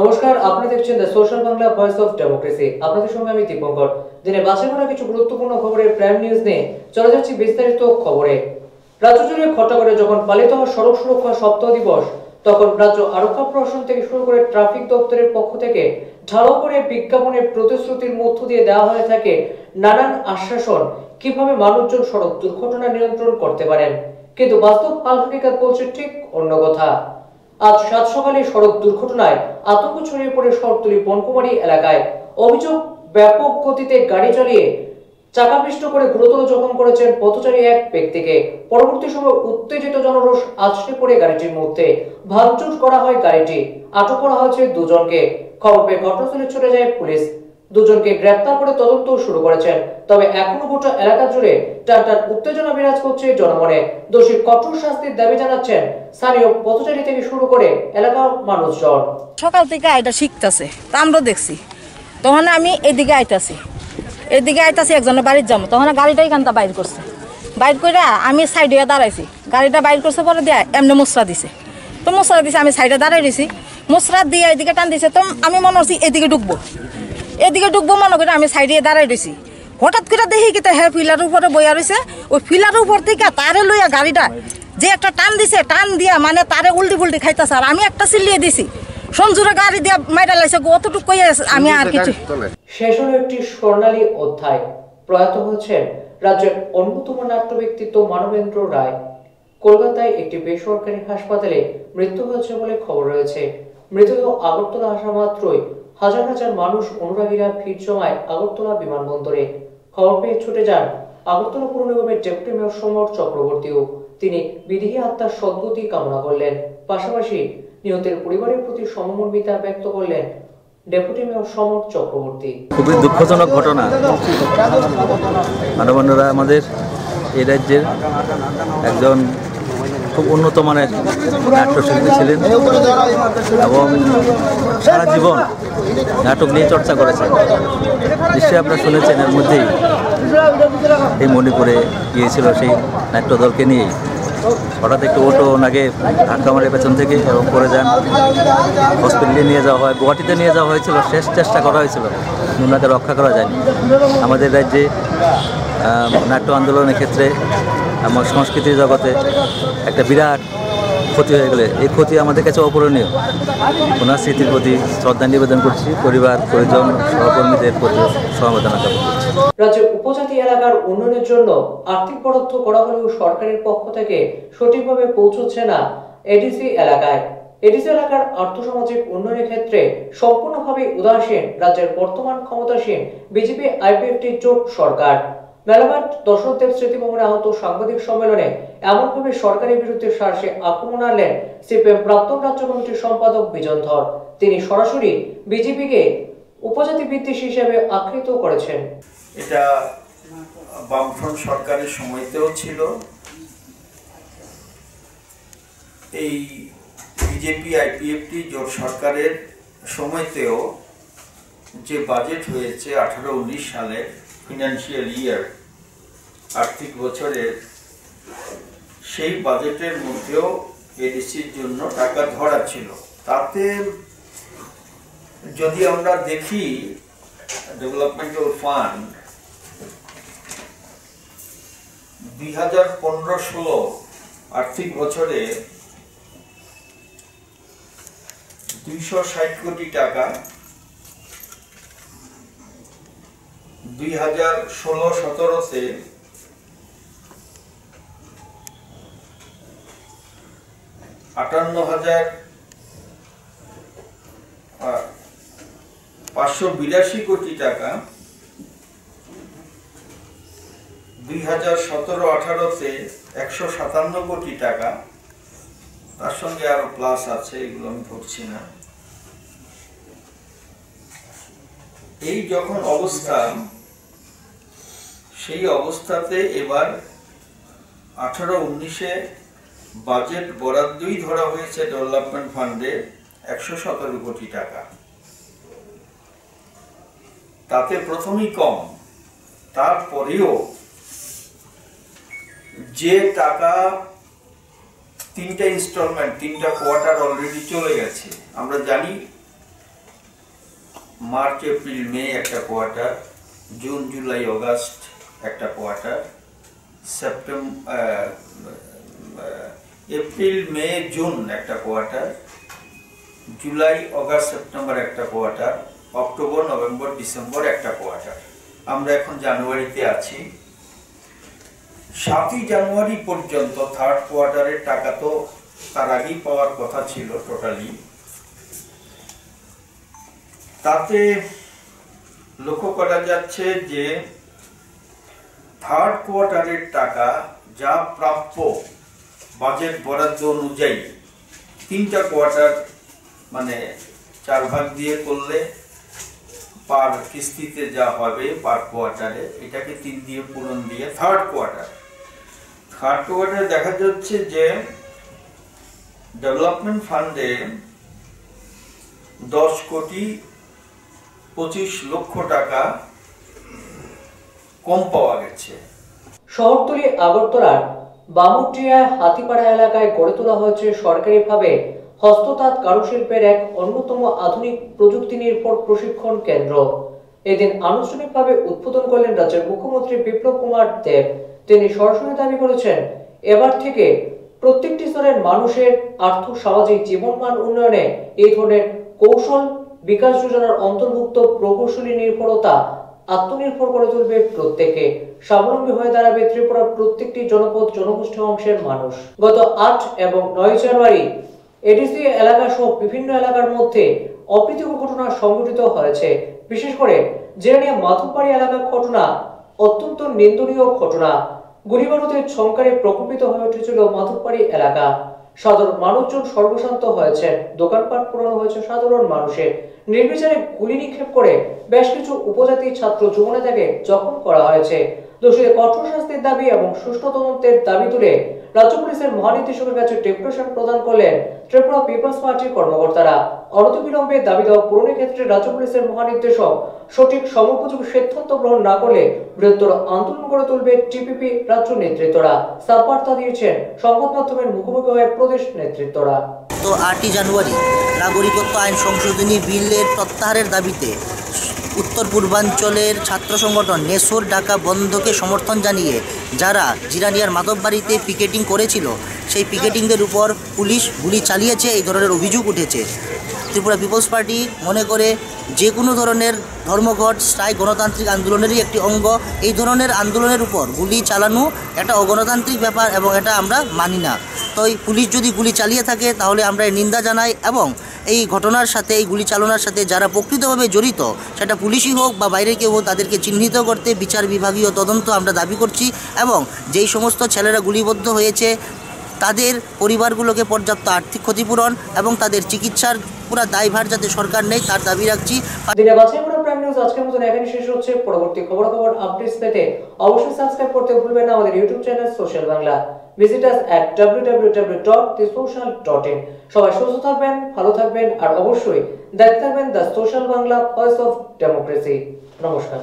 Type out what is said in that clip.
নমস্কার, আপনি দেখছেন the social Bangla voice of democracy আপনাদের সঙ্গে আমি দীপঙ্কর। দিনে বাছাই করা কিছু গুরুত্বপূর্ণ খবরের প্রাইম নিউজ নিয়ে চলে যাচ্ছি বিস্তারিত খবরে। রাজ্য জুড়ে ঘটাঘটে যখন পালিত হয় সড়ক সুরক্ষা সপ্তাহ দিবস, তখন রাজ্য আরক্ষা প্রশাসন থেকে শুরু করে ট্রাফিক দপ্তরের পক্ষ থেকে ঢালাও করে বিজ্ঞাপনের প্রতিশ্রুতির মধ্য দিয়ে দেওয়া হয়ে থাকে নানান আশ্বাসন। কীভাবে মানুষজন সড়ক দুর্ঘটনা নিয়ন্ত্রণ করতে পারেন? কিন্তু বাস্তব হকিকত বলছে ঠিক অন্য কথা। আজ সাত সকালে সড়ক দুর্ঘটনায় আতঙ্ক ছড়িয়ে পড়ে শহরতলি বনকুমারী এলাকায়। অভিযোগ, ব্যাপক গতিতে গাড়ি চালিয়ে চাকাপৃষ্ট করে গুরুতর জখম করেছেন পথচারী এক ব্যক্তিকে। পরবর্তী সময় উত্তেজিত জনরোষ আছড়ে পড়ে গাড়িটির মধ্যে। ভাঙচুর করা হয় গাড়িটি। আটক করা হয়েছে দুজনকে। খবর পেয়ে ঘটনাস্থলে ছুটে যায় পুলিশ। দুজনকে গ্রেপ্তার করে তদন্ত শুরু করেছেন। তবে এখনও গোটা এলাকা জুড়ে টানটান উত্তেজনা বিরাজ করছে জনমনে। দোষী কঠোর শাস্তির দাবি জানাচ্ছেন স্থানীয় পথচারী থেকে শুরু করে এলাকার মানুষজন। সকাল থেকে এটা শিখতেছে, তা আমরা দেখছি। তখন আমি এদিকে আইতাছি। এদিকে আইতাছি, একজনের বাড়ির যাব। তখন গাড়িটা এখানটা বাইর করছে। বাইর করে আমি সাইডে দাঁড়াইছি। গাড়িটা বাইর করছে পরে দিয়ে এমনি মুসরা দিছে। তো মুসরা দিছে, আমি সাইডে দাঁড়াই দিছি মুসরা দিয়ে এদিকে টান দিছে, তো আমি মনে হচ্ছি এদিকে ঢুকবো। এদিকে ঢুকবো মনে করে আমি সাইডে দাঁড়াই রয়েছি হঠাৎ করে দেখি কি হ্যাঁ ফিলার উপরে বইয়া রয়েছে ওই ফিলার উপর থেকে তারে লইয়া গাড়িটা যে একটা টান দিছে, টান দিয়া মানে তারে উল্টি ফুল্টি খাইতেছে আর আমি একটা চিল্লিয়ে দিছি। সঞ্জুরে গাড়ি দিয়া লাইছে অতটুকু আমি আর কিছু শেষ হলো একটি স্বর্ণালী অধ্যায়। প্রয়াত হয়েছেন রাজ্যের অন্যতম নাট্য ব্যক্তিত্ব মানবেন্দ্র রায়। কলকাতায় একটি বেসরকারি হাসপাতালে মৃত্যু হয়েছে বলে খবর রয়েছে। মৃতদেহ আগরতলা আসা মাত্রই হাজার হাজার মানুষ অনুরাগীরা ভিড় জমায় আগরতলা বিমানবন্দরে। খবর পেয়ে ছুটে যান আগরতলা পুর নিগমের ডেপুটি মেয়র সমর চক্রবর্তীও। তিনি বিধিহী আত্মার সদ্গতি কামনা করলেন। পাশাপাশি নিহতের পরিবারের প্রতি সমমর্মিতা ব্যক্ত করলেন ডেপুটি মেয়র সমর চক্রবর্তী। খুবই দুঃখজনক ঘটনা। মানবান্নরা আমাদের এই রাজ্যের একজন খুব উন্নত মানের নাট্যশিল্পী ছিলেন এবং সারা জীবন নাটক নিয়ে চর্চা করেছেন। নিশ্চয়ই আপনারা শুনেছেন, এর মধ্যেই এই মণিপুরে গিয়েছিল সেই নাট্যদলকে নিয়েই। হঠাৎ একটু অটো ওনাকে ধাক্কা মারে পেছন থেকে এবং পরে যান। হসপিটালে নিয়ে যাওয়া হয়, গুয়াহাটিতে নিয়ে যাওয়া হয়েছিল, শেষ চেষ্টা করা হয়েছিল। ওনাকে রক্ষা করা যায়নি। আমাদের রাজ্যে নাট্য আন্দোলনের ক্ষেত্রে আমার সংস্কৃতির জগতে একটা বিরাট ক্ষতি হয়ে গেলে, এই ক্ষতি আমাদের কাছে অপূরণীয়। ওনার স্মৃতির প্রতি শ্রদ্ধা নিবেদন করছি, পরিবার, পরিজন, সহকর্মীদের প্রতি সমবেদনা জ্ঞাপন করছি। রাজ্যের উপজাতি এলাকার উন্নয়নের জন্য আর্থিক বরাদ্দ করা হলেও সরকারের পক্ষ থেকে সঠিকভাবে পৌঁছচ্ছে না এডিসি এলাকায়। এডিসি এলাকার আর্থসামাজিক উন্নয়নের ক্ষেত্রে সম্পূর্ণভাবে উদাসীন রাজ্যের বর্তমান ক্ষমতাসীন বিজেপি আইপিএফটি জোট সরকার। মেলাঘাট দশরথদেব স্মৃতি ভবনে আহত সাংবাদিক সম্মেলনে এমনভাবে সরকারের বিরুদ্ধে সারসে আক্রমণ আনলেন সিপিএম প্রাক্তন রাজ্য কমিটির সম্পাদক বিজন ধর। তিনি সরাসরি বিজেপিকে উপজাতি বিদ্বেষ হিসেবে আখ্যায়িত করেছেন। এটা বামফ্রন্ট সরকারের সময়তেও ছিল। এই বিজেপি আইপিএফটি জোট সরকারের সময়তেও যে বাজেট হয়েছে আঠারো উনিশ সালে ফিনান্সিয়াল ইয়ার আর্থিক বছরের সেই বাজেটের মধ্যেও এডিসির জন্য টাকা ধরা ছিল। তাতে যদি আমরা দেখি ডেভেলপমেন্টাল ফান্ড দুই হাজার পনেরো ষোলো আর্থিক বছরে দুইশো ষাট কোটি টাকা, দুই হাজার ষোলো সতেরোতে আটান্ন হাজার পাঁচশো বিরাশি কোটি টাকা। দুই হাজার সতেরো আঠারোতে একশো সাতান্ন কোটি টাকা। তার সঙ্গে আরও প্লাস আছে, এগুলো আমি ধরছি না। এই যখন অবস্থা, সেই অবস্থাতে এবার আঠারো উনিশে বাজেট বরাদ্দই ধরা হয়েছে ডেভেলপমেন্ট ফান্ডে একশো সতেরো কোটি টাকা। তাতে প্রথমেই কম, তারপরেও যে টাকা তিনটা ইনস্টলমেন্ট, তিনটা কোয়ার্টার অলরেডি চলে গেছে, আমরা জানি মার্চ, এপ্রিল, মে একটা কোয়ার্টার, জুন, জুলাই, অগাস্ট একটা quarter September April, May, June একটা কোয়ার্টার, জুলাই, অগাস্ট, সেপ্টেম্বর একটা কোয়ার্টার, অক্টোবর, নভেম্বর, ডিসেম্বর একটা কোয়ার্টার। আমরা এখন জানুয়ারিতে আছি। সাতই জানুয়ারি পর্যন্ত থার্ড কোয়ার্টারের টাকা তো তার আগেই পাওয়ার কথা ছিল টোটালি তাতে লক্ষ্য করা যাচ্ছে যে থার্ড কোয়ার্টারের টাকা যা প্রাপ্য বাজেট বরাদ্দ অনুযায়ী তিনটা কোয়ার্টার মানে চার ভাগ দিয়ে করলে পার কিস্তিতে যা হবে পার কোয়ার্টারে, এটাকে তিন দিয়ে পূরণ দিয়ে থার্ড কোয়ার্টার থার্ড কোয়ার্টারে দেখা যাচ্ছে যে ডেভেলপমেন্ট ফান্ডে দশ কোটি পঁচিশ লক্ষ টাকা কম পাওয়া গেছে। শহরতলি আগরতলার বামুটিয়ায় হাতিপাড়া এলাকায় গড়ে তোলা হয়েছে সরকারিভাবে হস্ততাঁত কারুশিল্পের এক অন্যতম আধুনিক প্রযুক্তি নির্ভর প্রশিক্ষণ কেন্দ্র। এদিন আনুষ্ঠানিকভাবে উদ্বোধন করলেন রাজ্যের মুখ্যমন্ত্রী বিপ্লব কুমার দেব। তিনি সরাসরি দাবি করেছেন, এবার থেকে প্রত্যেকটি স্তরের মানুষের আর্থ সামাজিক জীবনমান উন্নয়নে এই ধরনের কৌশল বিকাশ যোজনার অন্তর্ভুক্ত প্রকৌশলী নির্ভরতা আত্মনির্ভর করে তুলবে প্রত্যেকে। স্বাবলম্বী হয়ে দাঁড়াবে ত্রিপুরার প্রত্যেকটি জনপদ, জনগোষ্ঠী অংশের মানুষ। গত আট এবং নয় জানুয়ারি এডিসি এলাকা সহ বিভিন্ন এলাকার মধ্যে অপ্রীতিকর ঘটনা সংঘটিত হয়েছে। বিশেষ করে জেনে নিয়ে মাধববাড়ি এলাকার ঘটনা, অত্যন্ত নিন্দনীয় ঘটনা। গুলিবারুদের ছঙ্কারে প্রকম্পিত হয়ে উঠেছিল মাধববাড়ি এলাকা। সাধারণ মানুষজন সর্বশান্ত হয়েছে দোকানপাট পুরানো হয়েছে সাধারণ মানুষের। নির্বিচারে গুলি নিক্ষেপ করে বেশ কিছু উপজাতির ছাত্র যুবনেতাকে জখম করা হয়েছে। দোষীদের কঠোর শাস্তির দাবি এবং সুষ্ঠু তদন্তের দাবি তুলে রাজ্য পুলিশের মহানির্দেশকের কাছে ডেপুটেশন প্রদান করলেন ত্রিপুরা পিপলস পার্টির কর্মকর্তারা। অনতিবিলম্বে দাবি দেওয়া পূরণের ক্ষেত্রে রাজ্য পুলিশের মহানির্দেশক সঠিক সময়োপযোগী সিদ্ধান্ত গ্রহণ না করলে বৃহত্তর আন্দোলন গড়ে তুলবে টিপিপি রাজ্য নেতৃত্বরা। সাববার্তা দিয়েছেন সংবাদ মাধ্যমের মুখোমুখি হয়ে প্রদেশ নেতৃত্বরা। তো আটই জানুয়ারি নাগরিকত্ব আইন সংশোধনী বিলের প্রত্যাহারের দাবিতে উত্তর পূর্বাঞ্চলের ছাত্র সংগঠন নেসোর ডাকা বন্ধকে সমর্থন জানিয়ে যারা জিরানিয়ার মাধববাড়িতে পিকেটিং করেছিল, সেই পিকেটিংদের উপর পুলিশ গুলি চালিয়েছে, এই ধরনের অভিযোগ উঠেছে। ত্রিপুরা পিপলস পার্টি মনে করে যে কোনো ধরনের ধর্মঘট স্ট্রাইক গণতান্ত্রিক আন্দোলনেরই একটি অঙ্গ। এই ধরনের আন্দোলনের উপর গুলি চালানো একটা অগণতান্ত্রিক ব্যাপার এবং এটা আমরা মানি না। তো পুলিশ যদি গুলি চালিয়ে থাকে, তাহলে আমরা নিন্দা জানাই এবং এই ঘটনার সাথে, এই গুলি চালনার সাথে যারা প্রকৃতভাবে জড়িত, সেটা পুলিশই হোক বা বাইরে কেউ হোক, তাদেরকে চিহ্নিত করতে বিচার বিভাগীয় তদন্ত আমরা দাবি করছি এবং যেই সমস্ত ছেলেরা গুলিবদ্ধ হয়েছে, তাদের পরিবারগুলোকে পর্যাপ্ত আর্থিক ক্ষতিপূরণ এবং তাদের চিকিৎসার পুরো দায়ভার যাতে সরকার নেই তার দাবি রাখছি। নিউজ আজকের মতন এখানে শেষ হচ্ছে। পরবর্তী আপডেটস পেতে অবশ্যই সাবস্ক্রাইব করতে ভুলবেন না আমাদের YouTube channel social Bangla visit us at www.thesocial.in সবাই সুস্থ থাকবেন, ভালো থাকবেন, আর অবশ্যই দেখতে থাকবেন the social Bangla voice of democracy নমস্কার।